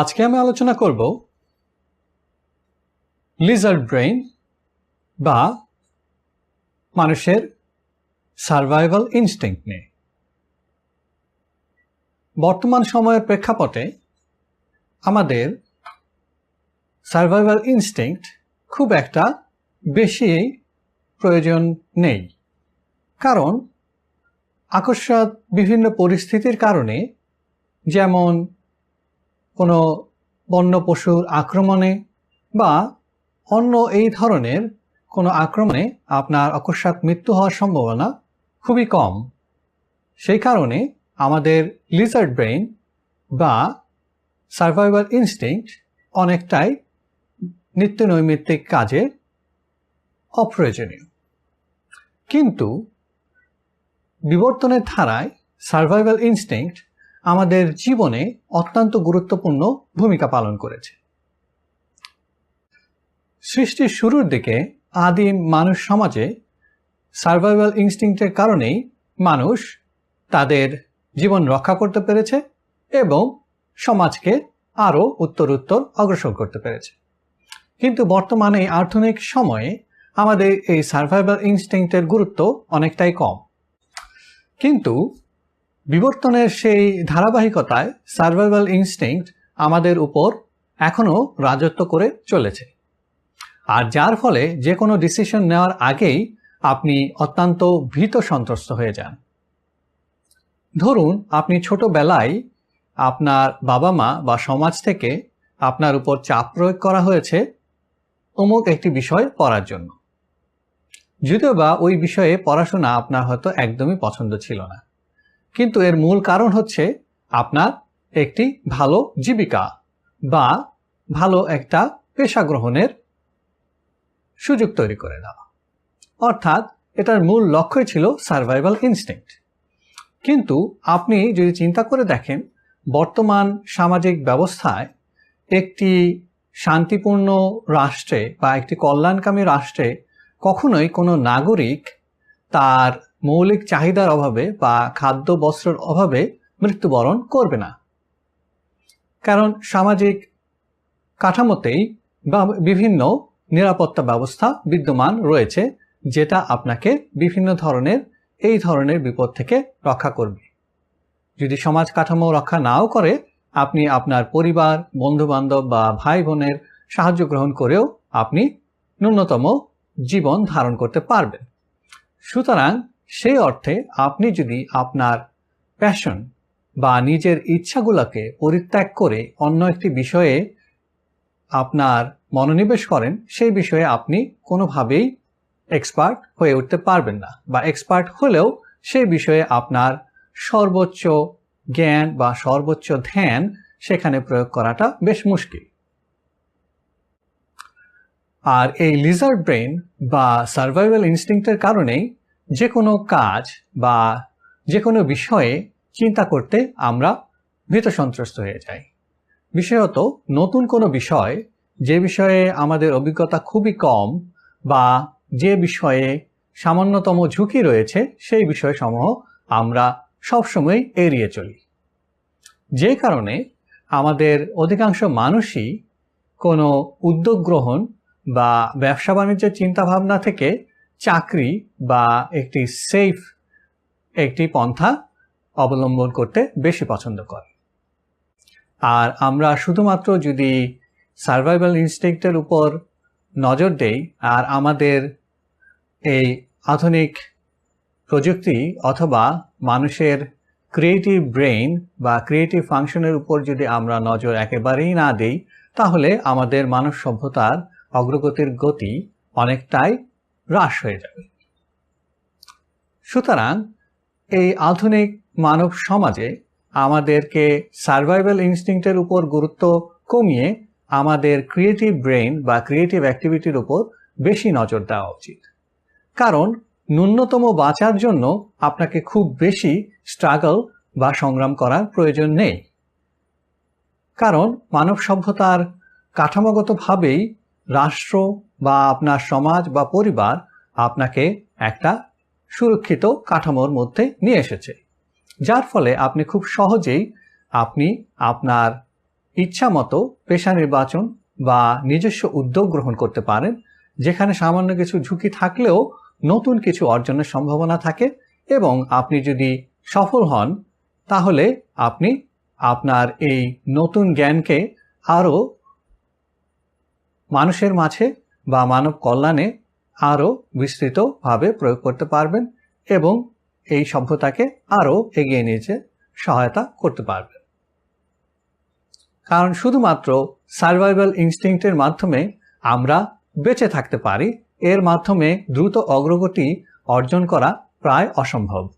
আজকে আমি আলোচনা করব লিজার্ড ব্রেইন বা মানুষের সার্ভাইভাল ইনস্টিংক্ট নিয়ে। বর্তমান সময়ের প্রেক্ষাপটে আমাদের সার্ভাইভাল ইনস্টিংক্ট খুব একটা বেশি প্রয়োজন নেই। কারণ আকস্মাৎ বিভিন্ন পরিস্থিতির কারণে যেমন কোনো বন্য পশুর আক্রমণে বা অন্য এই ধরনের কোনো আক্রমণে আপনার অকস্মাৎ মৃত্যু হওয়ার সম্ভাবনা খুবই কম। সেই কারণে আমাদের লিজার্ড ব্রেইন বা সার্ভাইভাল ইনস্টিংক্ট অনেকটাই নিত্য নৈমিত্তিক কাজে অপ্রয়োজনীয়। কিন্তু বিবর্তনের ধারায় সার্ভাইভাল ইনস্টিংক্ট আমাদের জীবনে অত্যন্ত গুরুত্বপূর্ণ ভূমিকা পালন করেছে। সৃষ্টির শুরুর দিকে আদিম মানুষ সমাজে সার্ভাইভাল ইনস্টিংক্টের কারণেই মানুষ তাদের জীবন রক্ষা করতে পেরেছে এবং সমাজকে আরও উত্তরোত্তর অগ্রসর করতে পেরেছে। কিন্তু বর্তমানে আধুনিক সময়ে আমাদের এই সার্ভাইভাল ইনস্টিংক্টের গুরুত্ব অনেকটাই কম। কিন্তু বিবর্তনের সেই ধারাবাহিকতায় সার্ভাইভাল ইনস্টিংক্ট আমাদের উপর এখনও রাজত্ব করে চলেছে। আর যার ফলে যে কোনো ডিসিশন নেওয়ার আগেই আপনি অত্যন্ত ভীত সন্ত্রস্ত হয়ে যান। ধরুন, আপনি ছোটবেলায় আপনার বাবা মা বা সমাজ থেকে আপনার উপর চাপ প্রয়োগ করা হয়েছে অমুক একটি বিষয় পড়ার জন্য। যদিও বা ওই বিষয়ে পড়াশোনা আপনার হয়তো একদমই পছন্দ ছিল না। কিন্তু এর মূল কারণ হচ্ছে আপনার একটি ভালো জীবিকা বা ভালো একটা পেশা গ্রহণের সুযোগ তৈরি করে দেওয়া। অর্থাৎ এটার মূল লক্ষ্যই ছিল সার্ভাইভাল ইনস্টিংক্ট কিন্তু আপনি যদি চিন্তা করে দেখেন, বর্তমান সামাজিক ব্যবস্থায় একটি শান্তিপূর্ণ রাষ্ট্রে বা একটি কল্যাণকামী রাষ্ট্রে কখনোই কোনো নাগরিক তার মৌলিক চাহিদার অভাবে বা খাদ্য বস্ত্রের অভাবে মৃত্যুবরণ করবে না। কারণ সামাজিক কাঠামোতেই বা বিভিন্ন নিরাপত্তা ব্যবস্থা বিদ্যমান রয়েছে, যেটা আপনাকে বিভিন্ন ধরনের, এই ধরনের বিপদ থেকে রক্ষা করবে। যদি সমাজ কাঠামো রক্ষা নাও করে, আপনি আপনার পরিবার, বন্ধুবান্ধব বা ভাই বোনের সাহায্য গ্রহণ করেও আপনি ন্যূনতম জীবন ধারণ করতে পারবেন। সুতরাং সেই অর্থে আপনি যদি আপনার প্যাশন বা নিজের ইচ্ছাগুলোকে পরিত্যাগ করে অন্য একটি বিষয়ে আপনার মনোনিবেশ করেন, সেই বিষয়ে আপনি কোনোভাবেই এক্সপার্ট হয়ে উঠতে পারবেন না বা এক্সপার্ট হলেও সেই বিষয়ে আপনার সর্বোচ্চ জ্ঞান বা সর্বোচ্চ ধ্যান সেখানে প্রয়োগ করাটা বেশ মুশকিল। আর এই লিজার্ড ব্রেন বা সার্ভাইভাল ইনস্টিংক্টের কারণেই যে কোনো কাজ বা যে কোনো বিষয়ে চিন্তা করতে আমরা ভীত সন্ত্রস্ত হয়ে যাই। বিশেষত নতুন কোনো বিষয়, যে বিষয়ে আমাদের অভিজ্ঞতা খুবই কম বা যে বিষয়ে সামান্যতম ঝুঁকি রয়েছে, সেই বিষয়সমূহ আমরা সবসময় এড়িয়ে চলি। যে কারণে আমাদের অধিকাংশ মানুষই কোনো উদ্যোগ গ্রহণ বা ব্যবসা বাণিজ্যের চিন্তাভাবনা থেকে চাকরি বা একটি সেফ একটি পন্থা অবলম্বন করতে বেশি পছন্দ করে। আর আমরা শুধুমাত্র যদি সার্ভাইভাল ইনস্টিংক্টের উপর নজর দেই, আর আমাদের এই আধুনিক প্রযুক্তি অথবা মানুষের ক্রিয়েটিভ ব্রেইন বা ক্রিয়েটিভ ফাংশনের উপর যদি আমরা নজর একেবারেই না দিই, তাহলে আমাদের মানব সভ্যতার অগ্রগতির গতি অনেকটাই হ্রাস হয়ে যাবে। সুতরাং এই আধুনিক মানব সমাজে আমাদেরকে সার্ভাইভাল ইনস্টিংক্টের উপর গুরুত্ব কমিয়ে আমাদের ক্রিয়েটিভ ব্রেইন বা ক্রিয়েটিভ অ্যাক্টিভিটির উপর বেশি নজর দেওয়া উচিত। কারণ ন্যূনতম বাঁচার জন্য আপনাকে খুব বেশি স্ট্রাগল বা সংগ্রাম করার প্রয়োজন নেই। কারণ মানব সভ্যতার কাঠামোগতভাবেই রাষ্ট্র বা আপনার সমাজ বা পরিবার আপনাকে একটা সুরক্ষিত কাঠামোর মধ্যে নিয়ে এসেছে। যার ফলে আপনি খুব সহজেই আপনি আপনার ইচ্ছা মতো পেশা নির্বাচন বা নিজস্ব উদ্যোগ গ্রহণ করতে পারেন, যেখানে সামান্য কিছু ঝুঁকি থাকলেও নতুন কিছু অর্জনের সম্ভাবনা থাকে এবং আপনি যদি সফল হন, তাহলে আপনি আপনার এই নতুন জ্ঞানকে আরও মানুষের মাঝে বা মানব কল্যাণে আরও বিস্তৃতভাবে প্রয়োগ করতে পারবেন এবং এই সভ্যতাকে আরও এগিয়ে নিতে সহায়তা করতে পারবেন। কারণ শুধুমাত্র সার্ভাইভাল ইনস্টিংক্টের মাধ্যমে আমরা বেঁচে থাকতে পারি, এর মাধ্যমে দ্রুত অগ্রগতি অর্জন করা প্রায় অসম্ভব।